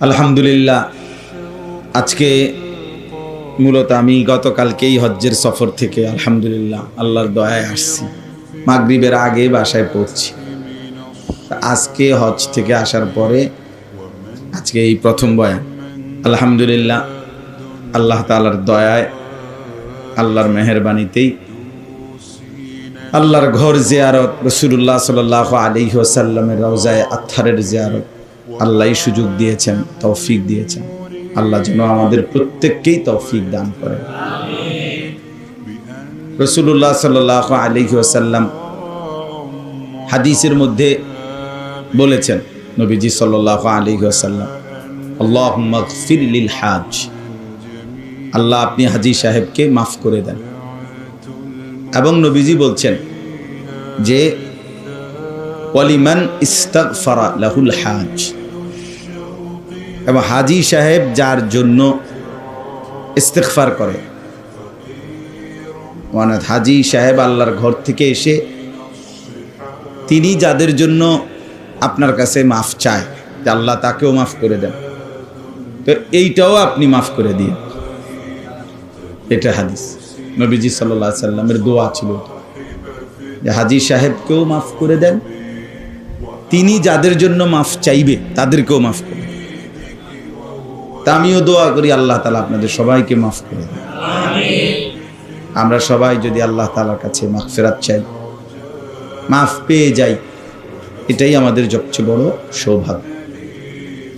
আলহামদুলিল্লাহ। আজকে মূলত আমি গতকালকেই হজ্জের সফর থেকে আলহামদুলিল্লাহ আল্লাহর দয়ায় আসছি। মাগরিবের আগে বাসায় পড়ছি। আজকে হজ থেকে আসার পরে আজকে এই প্রথম বয়ান। আলহামদুলিল্লাহ, আল্লাহ তালার দয়ায়, আল্লাহর মেহরবানিতেই আল্লাহর ঘর জিয়ারত রসুল্লাহ সাল আলী ওসাল্লামের রওজায় আত্থারের জিয়ারত। আল্লাহ সুযোগ দিয়েছেন, তৌফিক দিয়েছেন। আল্লাহ যেন আমাদের প্রত্যেককেই তৌফিক দান করেন। রসুল্লাহ সাল আলী ওসাল্লাম হাদিসের মধ্যে বলেছেন, নবীজি সাল আলী ওসাল্লাম আল্লাহ ফিরলিল হাজ। আল্লাহ আপনি হাজি সাহেবকে মাফ করে দেন। এবং নবীজি বলছেন যে, ওয়ালিমান ইস্তাগফারা লাহুল হাজ। এবং হাজি সাহেব যার জন্য ইস্তেকফার করে। মানে হাজি সাহেব আল্লাহর ঘর থেকে এসে তিনি যাদের জন্য আপনার কাছে মাফ চায়, যে আল্লাহ তাকেও মাফ করে দেন। তো এইটাও আপনি মাফ করে দিয়ে। এটা হাদিস। নবীজি সাল্লাহ সাল্লামের দোয়া ছিল। যে হাজি সাহেবকেও মাফ করে দেন। তিনি যাদের জন্য মাফ চাইবে, তাদেরকেও মাফ করে দেন। তা আমিও দোয়া করি আল্লাহ তালা আপনাদের সবাইকে মাফ করে আমরা সবাই যদি আল্লাহ তালার কাছে মাফ ফেরাত চাই, মাফ পেয়ে যাই, এটাই আমাদের সবচেয়ে বড় সৌভাগ্য।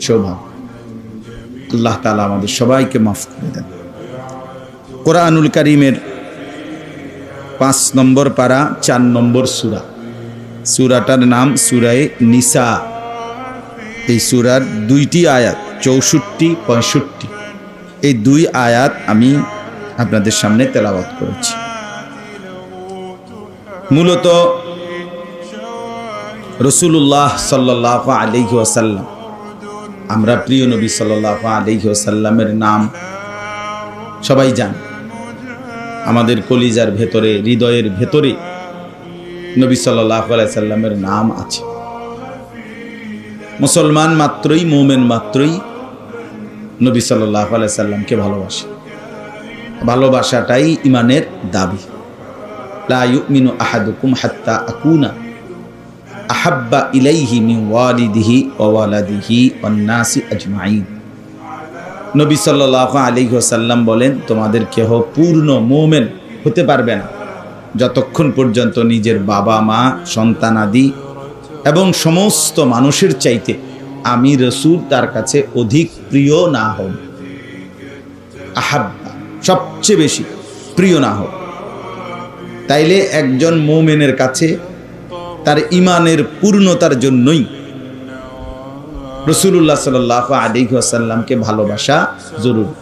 সৌভাগ্য। আল্লাহ তালা আমাদের সবাইকে মাফ করে দেন। কোরআনুল করিমের পাঁচ নম্বর পারা, চার নম্বর সুরা। সুরাটার নাম সুরায় নিসা। এই সুরার দুইটি আয়াত চৌষট্টি, পঁয়ষট্টি। এই দুই আয়াত আমি আপনাদের সামনে তেলাবাত করেছি। মূলত রসুল্লাহ সাল্লাহ আলহি আসাল্লাম আমরা প্রিয় নবী সাল্লাহ আলহি আসাল্লামের নাম সবাই জান। আমাদের কলিজার ভেতরে, হৃদয়ের ভেতরে নবী সাল্লাহ সাল্লামের নাম আছে। মুসলমান মাত্রই, মোমেন মাত্রই নবী সাল্লাহ সাল্লামকে ভালোবাসে। ভালোবাসাটাই ইমানের দাবি। লা ইউমিনু আহাদুকুম হাত্তা আকুনা আহাব্বা ইলাইহি মিন ওয়ালিদিহি ওয়া ওয়ালাদিহি ওয়ান নাসি আজমাইন। নবী সাল্লাহ আলী সাল্লাম বলেন, তোমাদের কেহ পূর্ণ মোমেন হতে পারবে না। যতক্ষণ পর্যন্ত নিজের বাবা মা সন্তানাদি এবং সমস্ত মানুষের চাইতে আমি রসুল তার কাছে অধিক প্রিয় না হব। আহাব্বা, সবচেয়ে বেশি প্রিয় না হোক তাইলে একজন মোমেনের কাছে তার ইমানের পূর্ণতার জন্যই রসুল্লাহ সাল আলী আসাল্লামকে ভালোবাসা জরুরি।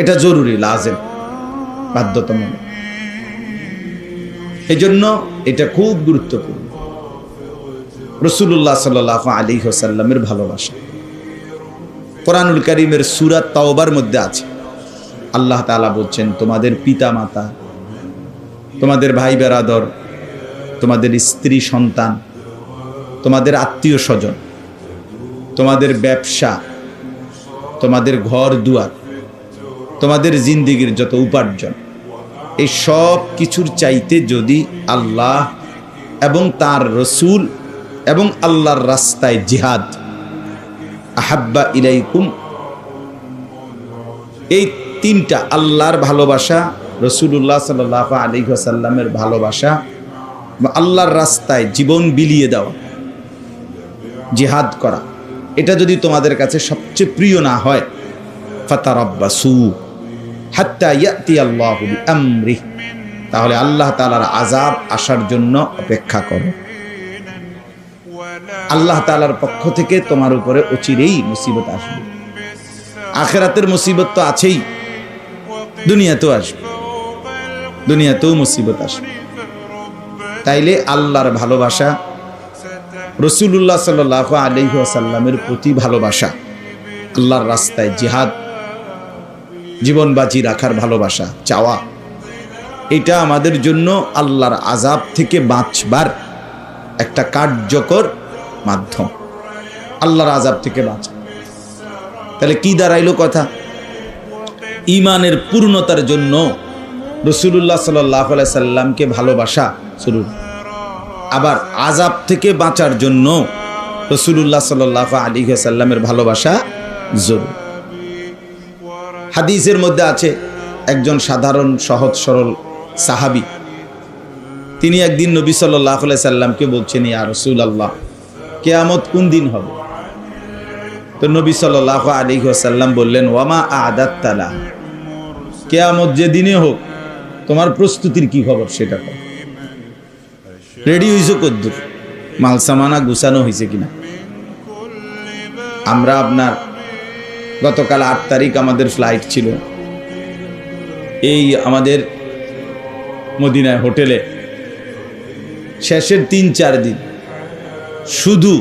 এটা জরুরি, লাজেম এই জন্য এটা খুব গুরুত্বপূর্ণ। রসুল্লাহ সাল আলী হোসাল্লামের ভালোবাসা। কোরআনুল করিমের সুরাত তাওবার মধ্যে আছে। আল্লাহ তালা বলছেন, তোমাদের পিতা মাতা তোমাদের ভাই বেরাদর তোমাদের স্ত্রী সন্তান, তোমাদের আত্মীয় স্বজন তোমাদের ব্যবসা, তোমাদের ঘর দুয়ার তোমাদের জিন্দিগির যত উপার্জন, এই সব কিছুর চাইতে যদি আল্লাহ এবং তার রসুল এবং আল্লাহর রাস্তায় জিহাদ। আহাব্বা ইলাইকুম। এই তিনটা আল্লাহর ভালোবাসা রসুল্লাহ সাল আলী সাল্লামের ভালোবাসা আল্লাহর রাস্তায় জীবন বিলিয়ে দেওয়া, জিহাদ করা, এটা যদি তোমাদের কাছে সবচেয়ে প্রিয় না হয়, ফাতারাব্বাসু হাত্তা ইয়াতি আল্লাহু বিআমরি তাহলে আল্লাহ তাআলার আযাব আসার জন্য অপেক্ষা করো। আল্লাহ তাআলার পক্ষ থেকে তোমার উপরে অচিরেই মুসিবত আসবে। আখেরাতের মুসিবত তো আছেই, দুনিয়াতেও আসবে, দুনিয়াতেও মুসিবত আসবে। তাইলে আল্লাহর ভালোবাসা রসুল্লাহ সাল আলহি আসাল্লামের প্রতি ভালোবাসা, আল্লাহর রাস্তায় জিহাদ, জীবন বাজি রাখার ভালোবাসা, চাওয়া, এটা আমাদের জন্য আল্লাহর আজাব থেকে বাঁচবার একটা কার্যকর মাধ্যম। আল্লাহর আজাব থেকে বাঁচা। তাহলে কি দাঁড়াইলো কথা? ইমানের পূর্ণতার জন্য রসুল্লাহ সাল্লাহ সাল্লামকে ভালোবাসা শুরু। আবার আজাব থেকে বাঁচার জন্য রসুল্লাহ সাল্লাহ আলী সাল্লামের ভালোবাসা জরুর। হাদিসের মধ্যে আছে, একজন সাধারণ, সহজ, সরল সাহাবি। তিনি একদিন নবী সাল্লাহ সাল্লামকে বলছেন, ইয়া রসুল আল্লাহ কেয়ামত কোন দিন হবে? তো নবী সাল্লাহ আলী সাল্লাম বললেন, ওয়ামা আদাত তালা কেয়ামত যে দিনে হোক, তোমার প্রস্তুতির কি খবর সেটা কর রেডি হয়েছে কদ্দুর মাল সামানা গুছানো হয়েছে কিনা? আমরা আপনার গতকাল আট তারিখ আমাদের ফ্লাইট ছিল। এই আমাদের মদিনায় হোটেলে শেষের তিন চার দিন শুধু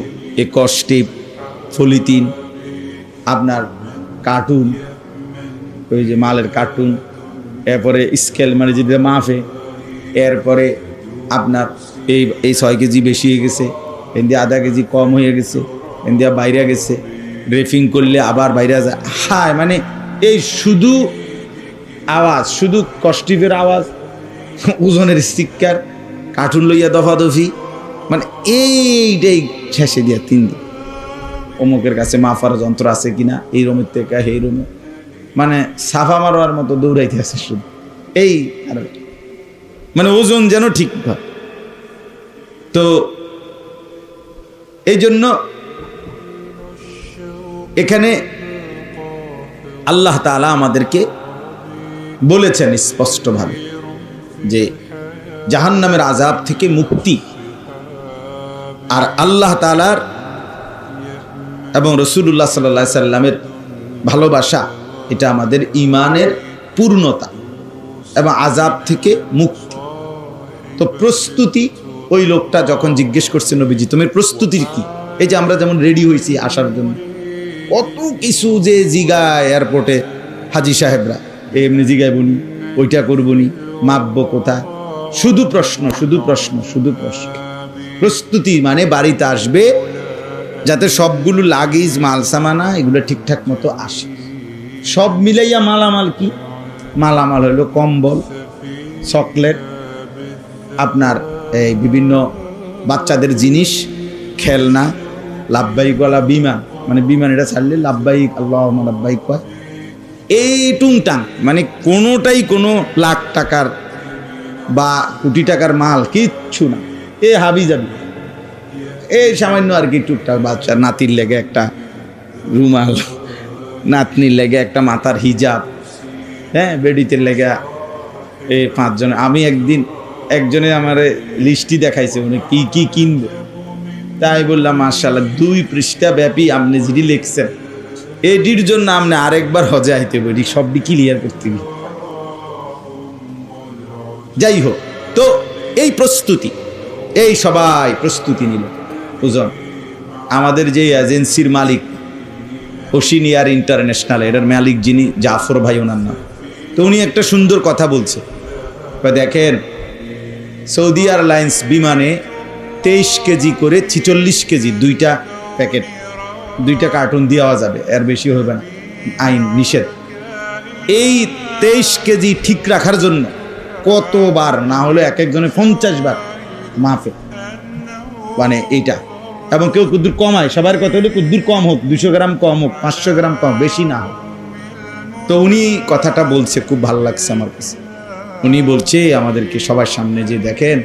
এ কষ্টিপ ফলিতিন আপনার কার্টুন, ওই যে মালের কার্টুন, এরপরে স্কেল মানে যেটা মাফে এরপরে আপনার এই এই ছয় কেজি বেশি হয়ে গেছে এন্দিয়া আধা কেজি কম হয়ে গেছে এন্দিয়া বাইরে গেছে রেফিং করলে আবার বাইরে যায় হায় মানে এই শুধু আওয়াজ, শুধু কষ্টিপের আওয়াজ, ওজনের স্টিকার কার্টুন লইয়া দফাদফি মানে এইটাই শেষে দিয়া তিন দিন। অমুকের কাছে মাফার যন্ত্র আছে কিনা, এই রুমের থেকে এই রুমে। মানে সাফা মারোয়ার মতো দৌড়াইতে আছে শুধু। এই আর মানে ওজন যেন ঠিক তো এই জন্য এখানে আল্লাহ তালা আমাদেরকে বলেছেন স্পষ্টভাবে যে জাহান্নামের আজাব থেকে মুক্তি আর আল্লাহ তালার এবং রসুল্লাহ সাল্লা সাল্লামের ভালোবাসা, এটা আমাদের ইমানের পূর্ণতা এবং আজাব থেকে মুক্তি। তো প্রস্তুতি, ওই লোকটা যখন জিজ্ঞেস করছে, নবীজি, তোমার প্রস্তুতির কি? এই যে আমরা যেমন রেডি হয়েছি আসার জন্য। কত কিছু যে জিগায় এয়ারপোর্টে হাজি সাহেবরা। এমনি জিগায় বনি ওইটা করবনি মাপবো কোথায়? শুধু প্রশ্ন শুধু প্রশ্ন শুধু প্রশ্ন। প্রস্তুতি মানে বাড়িতে আসবে, যাতে সবগুলো লাগেজ মাল সামানা এগুলো ঠিকঠাক মতো আসে। সব মিলাইয়া মালামাল কি? মালামাল হলো কম্বল, চকলেট, আপনার এই বিভিন্ন বাচ্চাদের জিনিস, খেলনা লাভবাহিক গলা বিমান মানে বিমান এটা ছাড়লে লাভবাহিক আল্লাহ লাভবাহিক কয়। এই টুংটাং মানে কোনোটাই কোনো লাখ টাকার বা কোটি টাকার মাল কিচ্ছু না। এ হাবি যাবি। এই সামান্য আর কি টুকটাক বাচ্চার নাতির লেগে একটা রুমাল, নাতনির লেগে একটা মাথার হিজাব হ্যাঁ বেডিতে লেগে এই পাঁচজন। আমি একদিন একজনে আমার লিস্টটি দেখাইছে, উনি কি কি কিনবে? তাই বললাম মার্শাল্লাহ দুই পৃষ্ঠা ব্যাপী আপনি যেটি লিখছেন, এটির জন্য আপনি আরেকবার হজে আইতে বলি সবটি ক্লিয়ার করতে যাই হোক, তো এই প্রস্তুতি এই সবাই প্রস্তুতি নিল। বুঝন আমাদের যে এজেন্সির মালিক ওশিনিয়ার ইন্টারন্যাশনাল, এটার মালিক যিনি, জাফর ভাই ওনার নাম। তো উনি একটা সুন্দর কথা বলছে। দেখেন, সৌদি এয়ারলাইন্স বিমানে তেইশ কেজি করে ছিচল্লিশ কেজি দুইটা প্যাকেট, দুইটা কার্টুন দেওয়া যাবে। এর বেশি হবে না। আইন নিষেধ। এই তেইশ কেজি ঠিক রাখার জন্য কতবার, না হলে এক একজনে পঞ্চাশ বার মাফে মানে এইটা। এবং কেউ কুদ্দুর কমায় সবার কথা হলে কুদ্দুর কম হোক, দুশো গ্রাম কম হোক, পাঁচশো গ্রাম কম, বেশি না হোক। তো উনি কথাটা বলছে, খুব ভালো লাগছে আমার কাছে। উনি বলছে, আমাদেরকে সবার সামনে যে দেখেন,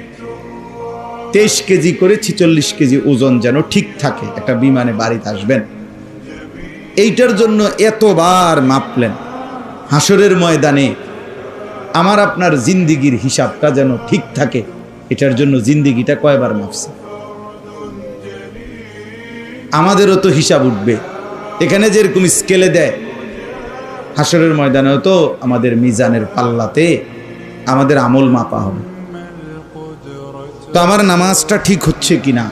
তেইশ কেজি করে ছিচল্লিশ কেজি ওজন যেন ঠিক থাকে, একটা বিমানে বাড়িতে আসবেন। এইটার জন্য এতবার মাপলেন। হাসরের ময়দানে আমার আপনার জিন্দিগির হিসাবটা যেন ঠিক থাকে এটার জন্য জিন্দিগিটা কয়বার মাপছে আমাদেরও তো হিসাব উঠবে। এখানে যেরকম স্কেলে দেয় হাসরের ময়দানেও তো আমাদের মিজানের পাল্লাতে আমাদের আমল মাপা হবে। তো আমার নামাজটা ঠিক হচ্ছে কিনা?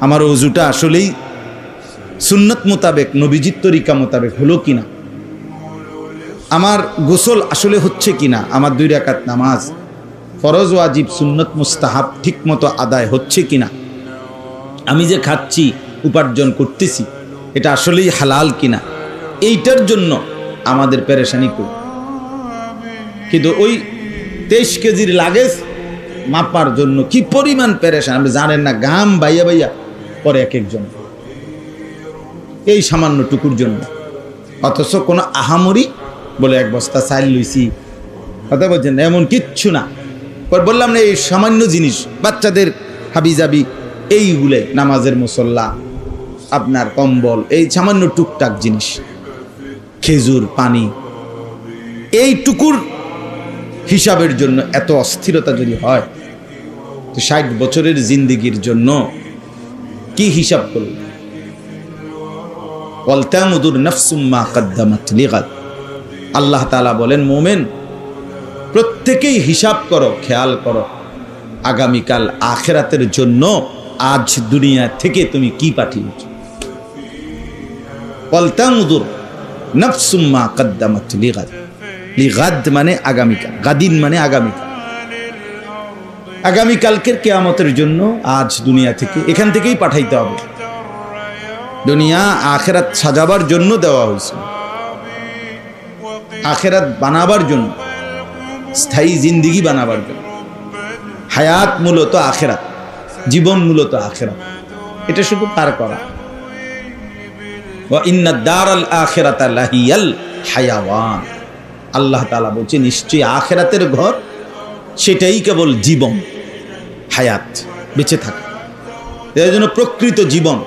আমার অজুটা আসলেই সুন্নত মোতাবেক নবীজিৎ তরিকা মোতাবেক হলো কিনা? আমার গোসল আসলে হচ্ছে কিনা? আমার দুই রাকাত নামাজ ফরজ ওয়াজিব, সুন্নত মুস্তাহাব ঠিক মতো আদায় হচ্ছে কিনা? আমি যে খাচ্ছি, উপার্জন করতেছি, এটা আসলেই হালাল কিনা? এইটার জন্য আমাদের পেরেশানি করি কিন্তু ওই তেইশ কেজির লাগেজ মাপার জন্য কি পরিমাণ পেরেশান? আপনি জানেন না গাম বাইয়া বাইয়া পরে এক একজন এই সামান্য টুকুর জন্য। অথচ কোনো আহামরি বলে এক বস্তা চাল লইছি। কথা বলছেন, এমন কিচ্ছু না। পর বললাম না, এই সামান্য জিনিস, বাচ্চাদের হাবিজাবি এইগুলো নামাজের মুসল্লা, আপনার কম্বল, এই সামান্য টুকটাক জিনিস, খেজুর, পানি এইটুকুর হিসাবের জন্য এত অস্থিরতা যদি হয়, তো ষাট বছরের জিন্দিগির জন্য কি হিসাব করল ওয়ালতামুদুর নাফসুম্মা কাদ্দামাত আল্লাহ তাআলা বলেন, মোমেন প্রত্যেকেই হিসাব করো, খেয়াল করো। আগামীকাল আখেরাতের জন্য আজ দুনিয়া থেকে তুমি কি পাঠিয়েছ? ওয়ালতামুদুর নাফসুম্মা কাদ্দামাত লিগাদ। লিগাদ মানে আগামীকাল, গাদিন মানে আগামীকাল। আগামীকালকের কেয়ামতের জন্য আজ দুনিয়া থেকে, এখান থেকেই পাঠাইতে হবে। দুনিয়া আখেরাত সাজাবার জন্য দেওয়া হয়েছে। আখেরাত বানাবার জন্য। স্থায়ী জিন্দিগি বানাবার জন্য। হায়াত মূলত আখেরাত, জীবন মূলত আখেরাত। এটা শুধু পার করা। হায়াওয়ান। আল্লাহ তাআলা বলছে, নিশ্চয়ই আখেরাতের ঘর সেটাই কেবল জীবন, হায়াত, বেঁচে থাকা। এর জন্য প্রকৃত জীবন,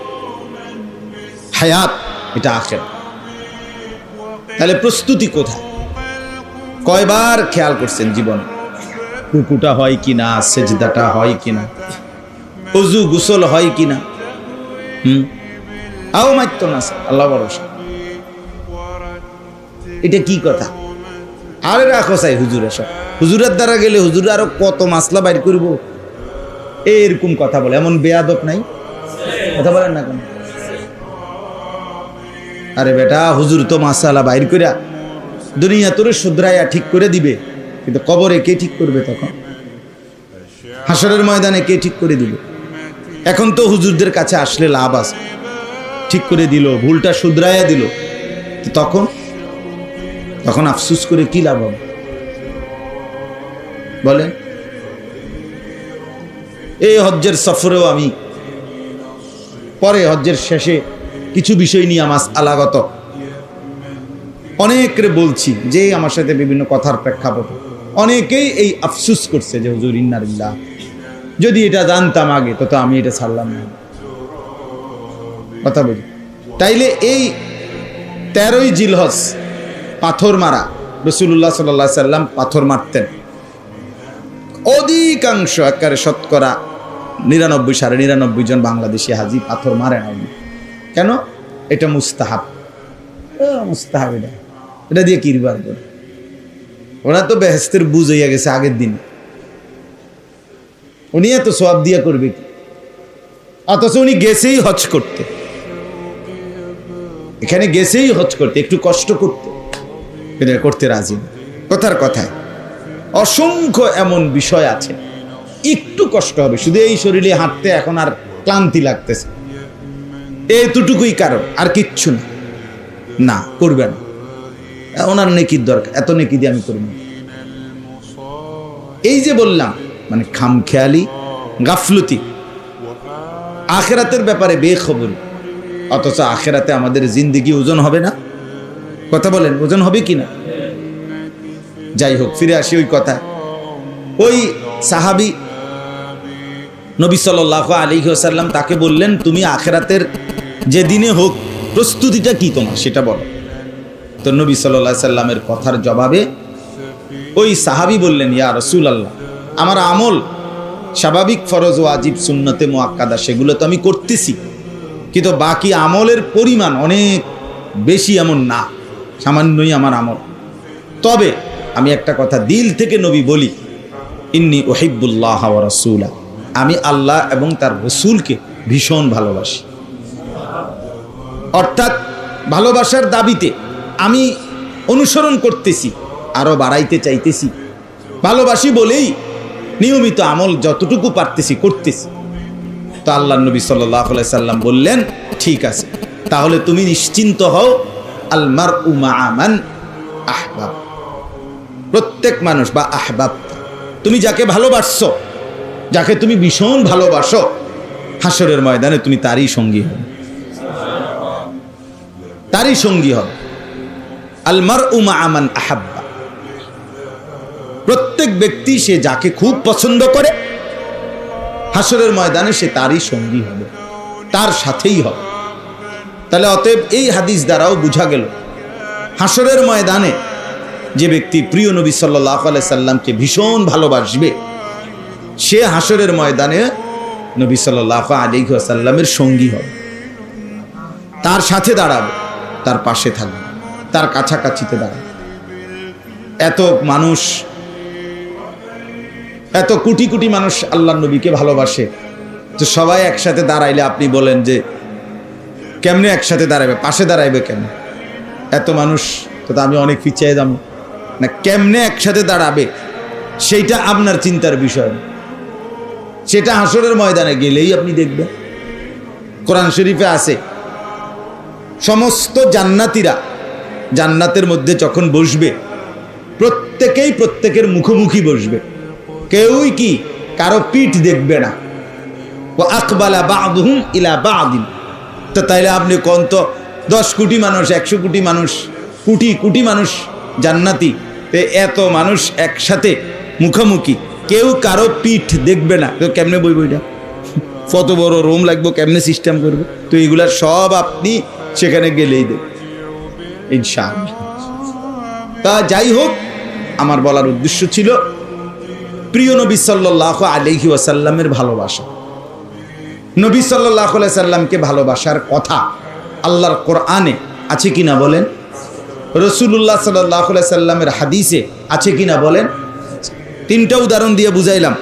হায়াত, এটা আখের তাহলে প্রস্তুতি কোথায়? কয়বার খেয়াল করছেন জীবন? কুকুটা হয় কি না, সেজদাটা হয় কি না, অজু গুসল হয় কিনা হুম? আও মাত্য না আল্লাহ ভরসা। এটা কি কথা? আরে রাখো চাই হুজুরের সব হুজুরের দ্বারা গেলে হুজুর আরও কত মাসলা বাইর করব? এরকম কথা বলে, এমন বেয়াদব নাই? কথা বলেন না কেন? আরে বেটা, হুজুর তো মাসালা বাইর করিয়া দুনিয়া তোরে শুধরাইয়া ঠিক করে দিবে। কিন্তু কবরে কে ঠিক করবে তখন? হাসরের ময়দানে কে ঠিক করে দিবে? এখন তো হুজুরদের কাছে আসলে লাভ আছে। ঠিক করে দিল, ভুলটা শুধরাইয়া দিল। তখন? তখন আফসুস করে কি লাভ হবে? বলেন। এই হজ্জের সফরেও আমি পরে হজ্জের শেষে কিছু বিষয় নিয়ে আমার আলাগত অনেকরে বলছি যে আমার সাথে বিভিন্ন কথার প্রেক্ষাপটে। অনেকেই এই আফসুস করছে যে, হুজুর ইন্নারিল্লাহ যদি এটা জানতাম আগে, তো তো আমি এটা ছাড়লাম না। কথা বলি। তাইলে এই তেরোই জিলহস পাথর মারা রসুল্লাহ সাল্লাহ সাল্লাম পাথর মারতেন। অধিকাংশ একেবারে শতকরা নিরানব্বই, সাড়ে নিরানব্বই জন বাংলাদেশি হাজি পাথর মারে না। কেন? এটা মুস্তাহাব। মুস্তাহাব এটা। এটা দিয়ে কিরবার করে ওরা তো বেহেস্তের বুঝ হইয়া গেছে আগের দিন। উনি এত সব দিয়া করবে কি? অথচ উনি গেছেই হজ করতে। এখানে গেছেই হজ করতে, একটু কষ্ট করতে। করতে রাজি। কথার কথায়, অসংখ্য এমন বিষয় আছে, একটু কষ্ট হবে। শুধু এই শরীরে হাঁটতে এখন আর ক্লান্তি লাগতেছে। এতটুকুই কারণ, আর কিচ্ছু না। না, করবে না। ওনার নেকির দরকার, এত নেকি দিয়ে আমি করব এই যে বললাম মানে খামখেয়ালি, গাফলতি, আখেরাতের ব্যাপারে বেখবর, অথচ আখেরাতে আমাদের জিন্দিগি ওজন হবে না? কথা বলেন, ওজন হবে কি না যাই হোক, ফিরে আসি ওই কথা ওই সাহাবি নবী সাল আলী সাল্লাম তাকে বললেন, তুমি আখেরাতের যে দিনে হোক, প্রস্তুতিটা কি তোমার? সেটা বলো। তো নবী সাল্লাহ সাল্লামের কথার জবাবে ওই সাহাবি বললেন, ইয়া রসুল আল্লাহ আমার আমল স্বাভাবিক ফরজ ও আজিব সুন্নতে মোয়াক্কাদা সেগুলো তো আমি করতেছি। কিন্তু বাকি আমলের পরিমাণ অনেক বেশি এমন না, সামান্যই আমার আমল। তবে আমি একটা কথা দিল থেকে নবী বলি, ইন্নি ওহিবুল্লাহ রসুলা, আমি আল্লাহ এবং তার রসুলকে ভীষণ ভালোবাসি। অর্থাৎ ভালোবাসার দাবিতে আমি অনুসরণ করতেছি আরও বাড়াইতে চাইতেছি। ভালোবাসি বলেই নিয়মিত আমল যতটুকু পারতেছি করতেছি। তো আল্লাহ নবী সাল্লাহ সাল্লাম বললেন, ঠিক আছে, তাহলে তুমি নিশ্চিন্ত হও আলমার উমা আমান আহবাব। প্রত্যেক মানুষ বা আহবাব, তুমি যাকে ভালোবাসছো, যাকে তুমি ভীষণ ভালোবাসো হাসরের ময়দানে তুমি তারই সঙ্গী হবে তারই সঙ্গী হবে আলমার উমা আমান আহাব্বা। প্রত্যেক ব্যক্তি সে যাকে খুব পছন্দ করে হাসরের ময়দানে সে তারই সঙ্গী হবে, তার সাথেই হবে। তাহলে অতএব এই হাদিস দ্বারাও বোঝা গেল হাসরের ময়দানে যে ব্যক্তি প্রিয় নবী সাল্লাহ সাল্লামকে ভীষণ ভালোবাসবে, সে হাসরের ময়দানে নবী সাল্লাহ আলী সাল্লামের সঙ্গী হবে। তার সাথে দাঁড়াবে, তার পাশে থাকবে। তার কাছাকাছিতে দাঁড়াবে এত মানুষ, এত কোটি কোটি মানুষ আল্লাহ নবীকে ভালোবাসে তো সবাই একসাথে দাঁড়াইলে আপনি বলেন যে, কেমনে একসাথে দাঁড়াবে পাশে দাঁড়াইবে কেন? এত মানুষ, তো আমি অনেক পিছিয়ে যাব। না, কেমনে একসাথে দাঁড়াবে? সেইটা আপনার চিন্তার বিষয়। সেটা হাসরের ময়দানে গেলেই আপনি দেখবেন। কোরআন শরীফে আছে, সমস্ত জান্নাতিরা জান্নাতের মধ্যে যখন বসবে, প্রত্যেকেই প্রত্যেকের মুখোমুখি বসবে। কেউই কি কারও পিঠ দেখবে না। ও আকবালা বাদহুম ইলা বাদিন। তো তাইলে আপনি কোন তো দশ কোটি মানুষ, একশো কোটি মানুষ, কোটি কোটি মানুষ জান্নাতি এত মানুষ একসাথে মুখোমুখি। কেউ কারও পিঠ দেখবে না। তো কেমনে বই বইটা কত বড় রুম লাগবো, কেমনে সিস্টেম করবে? তো এগুলা সব আপনি সেখানে গেলেই দেখ ইনশাআল্লাহ। তা যাই হোক, আমার বলার উদ্দেশ্য ছিল প্রিয় নবী সাল্লাহ আলহি ওয়াসাল্লামের ভালোবাসা। নবী সাল্লাহ সাল্লামকে ভালোবাসার কথা আল্লাহর কোরআনে আছে কিনা বলেন? রসুল্লাহ সাল্লাহ সাল্লামের হাদিসে আছে কিনা বলেন? তিনটা উদাহরণ দিয়ে বুঝাইলাম।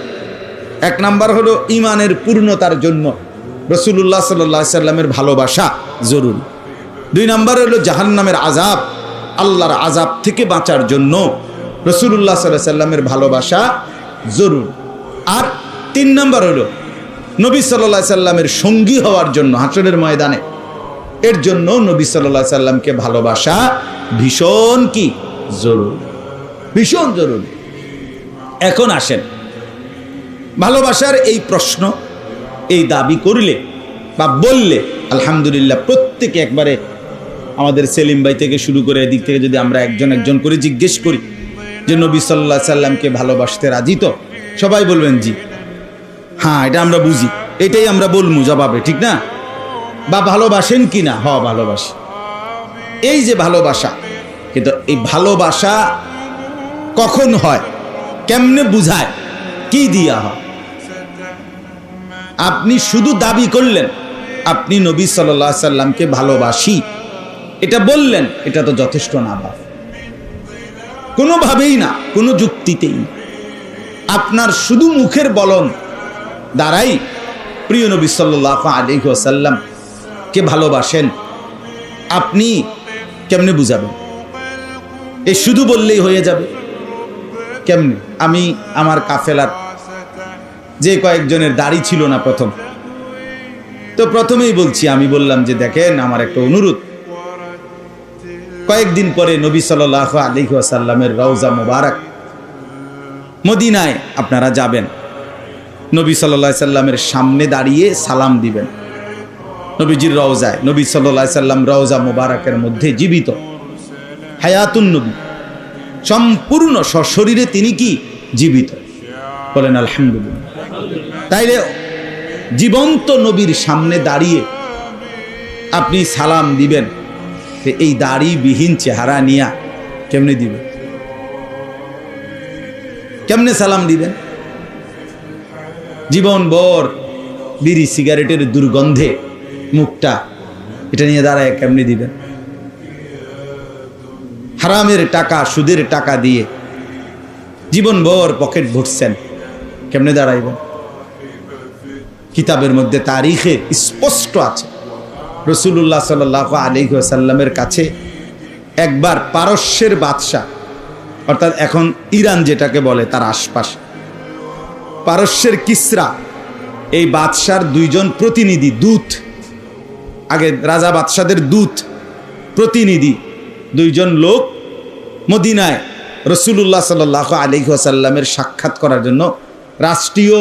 এক নাম্বার হলো, ইমানের পূর্ণতার জন্য রসুল্লাহ সাল্লাহ সাল্লামের ভালোবাসা জরুরি। দুই নাম্বার হলো জাহান্নামের আজাব আল্লাহর আজাব থেকে বাঁচার জন্য রসুল্লাহ সাল্লাহ সাল্লামের ভালোবাসা জরুর। আর তিন নাম্বার হলো নবী সাল্লাহ সাল্লামের সঙ্গী হওয়ার জন্য হাসনের ময়দানে, এর জন্য নবী সাল্লাহ সাল্লামকে ভালোবাসা ভীষণ কি? জরুরি। ভীষণ জরুরি। এখন আসেন, ভালোবাসার এই প্রশ্ন, এই দাবি করলে বা বললে আলহামদুলিল্লাহ প্রত্যেকে একবারে আমাদের সেলিম ভাই থেকে শুরু করে এদিক থেকে যদি আমরা একজন একজন করে জিজ্ঞেস করি যে নবী সাল্লাহ সাল্লামকে ভালোবাসতে রাজি তো? সবাই বলবেন জি। হ্যাঁ এটা আমরা বুঝি। এটাই আমরা বলব জবাবে, ঠিক না? বা ভালোবাসেন কি না? হ, ভালোবাসি। এই যে ভালোবাসা, কিন্তু এই ভালোবাসা কখন হয়? কেমনে বুঝায়? কি দিয়া হয়? আপনি শুধু দাবি করলেন, আপনি নবী সাল্লাহ সাল্লামকে ভালোবাসি। এটা বললেন, এটা তো যথেষ্ট না বা কোনোভাবেই না, কোনো যুক্তিতেই আপনার শুধু মুখের বলন দ্বারাই প্রিয় নবী সাল্লাহ আলী কে ভালোবাসেন, আপনি কেমনে বুঝাবেন? এ শুধু বললেই হয়ে যাবে? কেমনে? আমি আমার কাফেলার যে কয়েকজনের দাড়ি ছিল না প্রথম, তো প্রথমেই বলছি, আমি বললাম যে দেখেন, আমার একটা অনুরোধ। কয়েকদিন পরে নবী সাল আলী সাল্লামের রওজা মুবারক মদিনায় আপনারা যাবেন। নবী সাল্লা সাল্লামের সামনে দাঁড়িয়ে সালাম দিবেন। নবীজির রওজায়, নবী সাল্লা সাল্লাম রওজা মুবারকের মধ্যে জীবিত। হায়াতুন নবী, সম্পূর্ণ সশরীরে তিনি কি? জীবিত। বলেন, আলহামদুলিল্লাহ। তাইলে জীবন্ত নবীর সামনে দাঁড়িয়ে আপনি সালাম দিবেন। এই দাড়িবিহীন চেহারা নিয়া কেমনে দিবেন কেমনে সালাম দিবেন? জীবন বর বিড়ি সিগারেটের দুর্গন্ধে মুখটা এটা নিয়ে দাঁড়ায় কেমনে দিবেন? হারামের টাকা, সুদের টাকা দিয়ে জীবন ভর পকেট ভরছেন, কেমনে দাঁড়াইবেন? কিতাবের মধ্যে তারিখে স্পষ্ট আছে। রসুল্লাহ সাল আলী সাল্লামের কাছে একবার পারস্যের বাদশাহ, অর্থাৎ এখন ইরান যেটাকে বলে তার আশপাশ, পারস্যের কিসরা, এই বাদশার দুইজন প্রতিনিধি, দূত, আগে রাজা বাদশাদের দূত, প্রতিনিধি, দুইজন লোক মদিনায় রসুল্লাহ সাল আলিহাসাল্লামের সাক্ষাৎ করার জন্য রাষ্ট্রীয়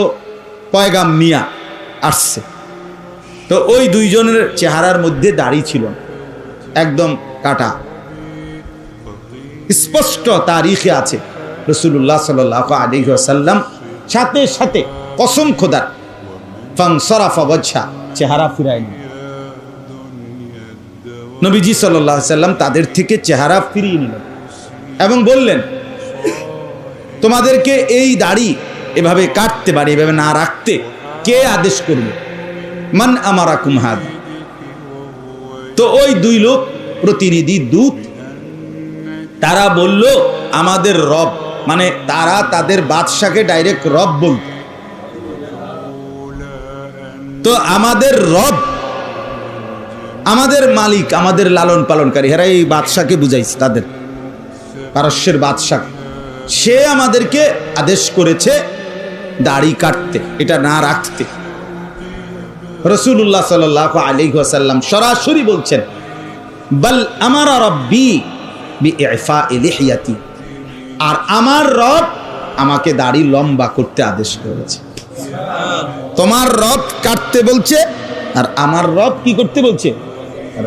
পয়গাম নিয়া আসছে। তো ওই দুইজনের চেহারার মধ্যে দাড়ি ছিল। একদম কাটা। স্পষ্ট তারিখে আছে। রসুল্লাহ সাল আলিহাসাল্লাম সাথে সাথে কসম খোদার ফাং সরাফা বচ্ছা চেহারা ফিরায়নি। নবীজি সাল্লাহ সাল্লাম তাদের থেকে চেহারা ফিরিয়ে নিলেন এবং বললেন, তোমাদেরকে এই দাড়ি এভাবে কাটতে পারে, এভাবে না রাখতে কে আদেশ করবে? মান আমারা কুমহাদ তো ওই দুই লোক প্রতিনিধি দূত, তারা বলল, আমাদের রব মানে তারা তাদের বাদশাকে ডাইরেক্ট রব বলত তো আমাদের রব, আমাদের মালিক, আমাদের লালন পালনকারী, হেরা এই বাদশাকে বুঝাইছে তাদের, পারস্যের বাদশাহ সে আমাদেরকে আদেশ করেছে দাড়ি কাটতে, এটা না রাখতে। রসুল্লাহ সাল আলী সাল্লাম সরাসরি বলছেন, বল আমার রব্বি আর আমার রব আমাকে দাড়ি লম্বা করতে আদেশ করেছে। তোমার রব কাটতে বলছে আর আমার রব কি করতে বলছে?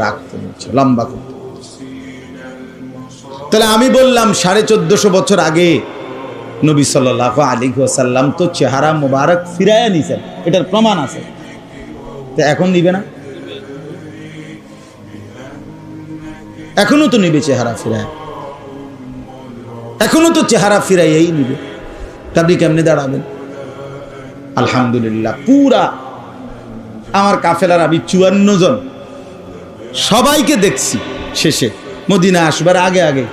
রাখতে বলছে, লম্বা করতে। তাহলে আমি বললাম, সাড়ে চোদ্দশো বছর আগে নবী সাল্লাহ আলী সাল্লাম তো চেহারা মোবারক ফিরাইয়া নিছেন, এটার প্রমাণ আছে। তো এখন নিবে না? এখনও তো নিবে চেহারা ফিরায়। এখনও তো চেহারা ফিরাইয়াই নিবে। আপনি কেমনে দাঁড়াবেন? আলহামদুলিল্লাহ, পুরা আমার কাফেলার আমি চুয়ান্ন জন। সবাইকে দেখছি শেষে। মদিনা আসবার আগে আগে।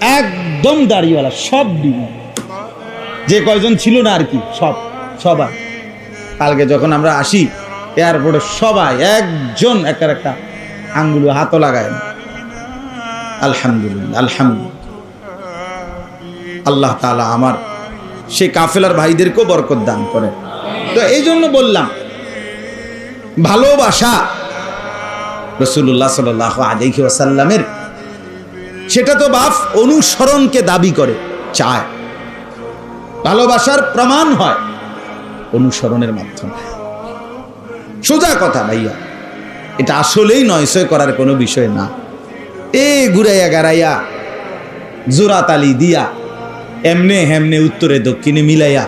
একদম দাড়িওয়ালা, সব ডিম। যে কয়জন ছিল না আর কি, সব সবাই কালকে যখন আমরা আসি এয়ারপোর্টে সবাই, একজন একটা একটা আঙ্গুলো হাতও লাগায় না। আলহামদুলিল্লাহ আলহামদুলিল্লাহ। আল্লাহ তাআলা আমার সে কাফেলার ভাইদেরকেও বরকত দান করে। তো এই জন্য বললাম, ভালোবাসা রসুল্লাহ সাল আলহি ওয়াসাল্লামের, সেটা তো বাপ অনুসরণকে দাবি করে, চায়। ভালোবাসার প্রমাণ হয় অনুসরণের মাধ্যমে। সোজা কথা ভাইয়া। এটা আসলেই নয়সয় করার কোনো বিষয় না। এ ঘুরাইয়া গারাইয়া জোরাতালি দিয়া, এমনে হেমনে উত্তরে দক্ষিণে মিলাইয়া।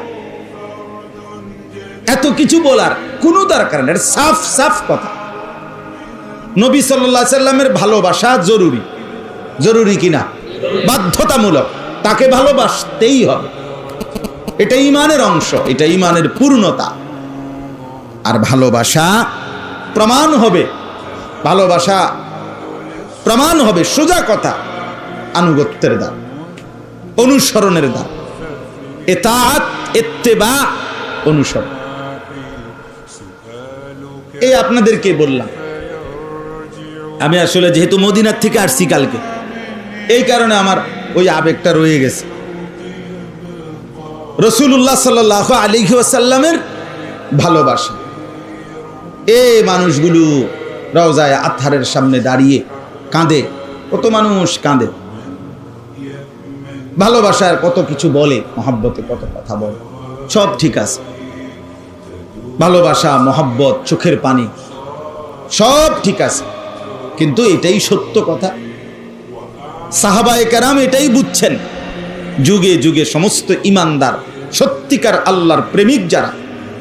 এত কিছু বলার কোনো দরকার নেই সাফ সাফ কথা। নবী সাল্লাহ সাল্লামের ভালোবাসা জরুরি। জরুরি কিনা বাধ্যতামূলক। তাকে ভালোবাসতেই হবে। এটা ইমানের অংশ, এটা ইমানের পূর্ণতা। আর ভালোবাসা প্রমাণ হবে। ভালোবাসা প্রমাণ হবে সোজা কথা, আনুগত্যের দ্বার, অনুসরণের দ্বার। এতাত, এত্তেবা, অনুসরণ। এই আপনাদেরকে বললাম, আমি আসলে যেহেতু মদিনার থেকে আসছি কালকে, এই কারণে আমার ওই আবেগটা রয়ে গেছে। রসুল্লাহ সাল আলী আসাল্লামের ভালোবাসা। এ মানুষগুলো রওজায় আথারের সামনে দাঁড়িয়ে কাঁদে। কত মানুষ কাঁদে। ভালোবাসার কত কিছু বলে, মহাব্বতে কত কথা বলে। সব ঠিক আছে। ভালোবাসা, মহাব্বত, চোখের পানি, সব ঠিক আছে। কিন্তু এটাই সত্য কথা। সাহাবায়ে কারাম এটাই বুঝছেন। যুগে যুগে সমস্ত ইমানদার, সত্যিকার আল্লাহর প্রেমিক যারা,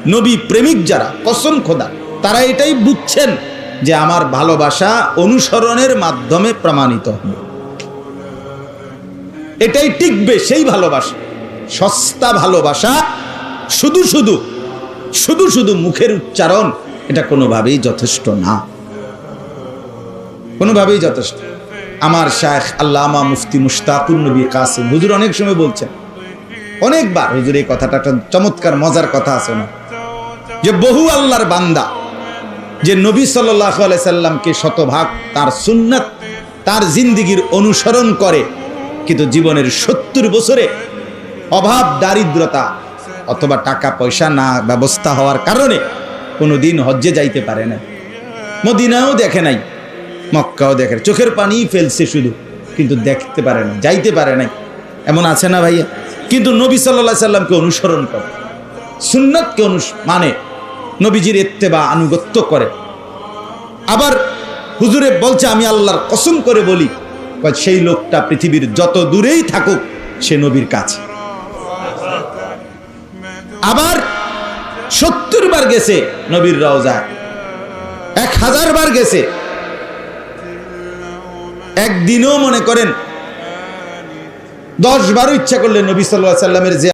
নবী প্রেমিক যারা, কসম খোদা। তারা এটাই বুঝছেন যে আমার ভালোবাসা অনুসরণের মাধ্যমে প্রমাণিত হবে এটাই টিকবে সেই ভালোবাসা। সস্তা ভালোবাসা শুধু শুধু শুধু শুধু মুখের উচ্চারণ, এটা কোনোভাবেই যথেষ্ট না। কোনোভাবেই যথেষ্ট। আমার শায়েখ আল্লামা মুফতি মুশতাকুর নবী কাসিম, হুজুর অনেক সময় বলছেন, অনেকবার, হুজুর এই কথাটা একটা চমৎকার, মজার কথা আছে না যে বহু আল্লাহর বান্দা যে নবী সাল্লাহ সাল্লামকে শতভাগ তার সুন্নাত, তার জিন্দিগির অনুসরণ করে, কিন্তু জীবনের সত্তর বছরে অভাব, দারিদ্রতা অথবা টাকা, পয়সা না ব্যবস্থা হওয়ার কারণে কোনো দিন হজ্জে যাইতে পারে না। মদিনাও দেখে নাই, মক্কাও দেখে চোখের পানি ফেলছে শুধু, কিন্তু দেখতে পারে না, যাইতে পারে নাই। এমন আছে না ভাইয়া? কিন্তু নবী সাল্লাহ সাল্লামকে অনুসরণ করে। সুন্নতকে অনুস মানে নবীজির এত্তেবা আনুগত্য করে। আবার হুজুরে বলছে, আমি আল্লাহর কসম করে বলি সেই লোকটা পৃথিবীর যত দূরেই থাকুক, সে নবীর কাছে। আবার সত্তর বার গেছে নবীর রওজায় এক হাজার বার গেছে। একদিনও মনে করেন, দশ বারো ইচ্ছা করলে নবী সাল্লাহ সাল্লামের যে